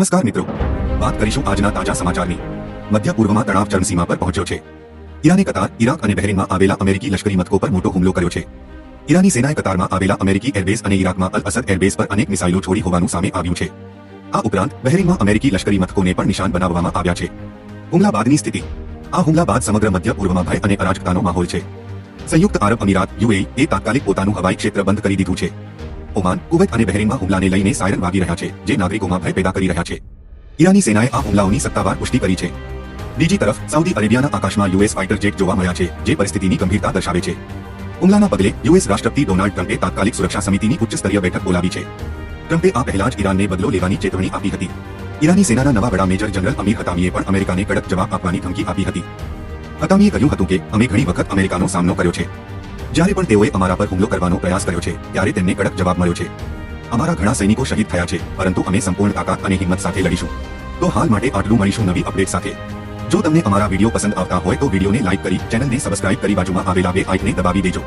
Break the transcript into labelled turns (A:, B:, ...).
A: નમસ્કાર મિત્રો. વાત કરીશું આજના તાજા સમાચારની. મધ્ય પૂર્વમાં તણાવ ચરમસીમા પર પહોંચ્યો છે. ઈરાને કતાર ઇરાક અને બહેરીનમાં આવેલા અમેરિકી લશ્કરી મથકો પર મોટો હુમલો કર્યો છે. ઈરાની સેનાએ કતારમાં આવેલા અમેરિકી એરબેઝ અને ઇરાકમાં અલ અસદ એરબેઝ પર અનેક મિસાઇલો છોડી હોવાનું સામે આવ્યું છે. આ ઉપરાંત બહેરીનમાં અમેરિકી લશ્કરી મથકોને પણ નિશાન બનાવવામાં આવ્યા છે. હુમલા બાદની સ્થિતિ. આ હુમલા બાદ સમગ્ર મધ્ય પૂર્વમાં ભય અને અરાજકતાનો માહોલ છે. સંયુક્ત આરબ અમીરાત યુએ એ તાત્કાલિક પોતાનું હવાઈ ક્ષેત્ર બંધ કરી દીધું છે. ઓમાન, કુવૈત અને બહેરીનમાં હુમલાને લઈને સાયરન વાગી રહ્યા છે, જે નાગરિકોમાં ભય પેદા કરી રહ્યા છે. ઈરાની સેનાએ આ હુમલાઓની સત્તાવાર પુષ્ટિ કરી છે. બીજી તરફ, સાઉદી અરેબિયાના આકાશમાં યુએસ ફાઇટર જેટ જોવા મળ્યા છે, જે પરિસ્થિતિની ગંભીરતા દર્શાવે છે. હુમલાના પગલે યુએસ રાષ્ટ્રપતિ ડોનાલ્ડ ટ્રમ્પે તાત્કાલિક સુરક્ષા સમિતિની ઉચ્ચ સ્તરીય બેઠક બોલાવી છે. ટ્રમ્પે આ પહેલા જ ઈરાનને બદલો લેવાની ચેતવણી આપી હતી. ઈરાની સેનાના નવા વડા મેજર જનરલ અમીર હતામીએ પણ અમેરિકાને કડક જવાબ આપવાની ધમકી આપી હતી. હતામીએ કહ્યું હતું કે, અમે ઘણી વખત અમેરિકાનો સામનો કર્યો છે. જ્યારે પણ તેઓએ અમારા પર હુમલો કરવાનો પ્રયાસ કર્યો છે, ત્યારે તેમને કડક જવાબ મળ્યો છે. અમારા ઘણા સૈનિકો શહીદ થયા છે, પરંતુ અમે સંપૂર્ણ તાકાત અને હિંમત સાથે લડીશું. તો હાલ માટે આટલું મળીશું નવી અપડેટ સાથે. જો તમને અમારા વીડિયો પસંદ આવતા હોય તો વિડીયોને લાઇક કરી, ચેનલને સબસ્ક્રાઇબ કરી બાજુમાં આવેલા બે આઇકને દબાવી દેજો.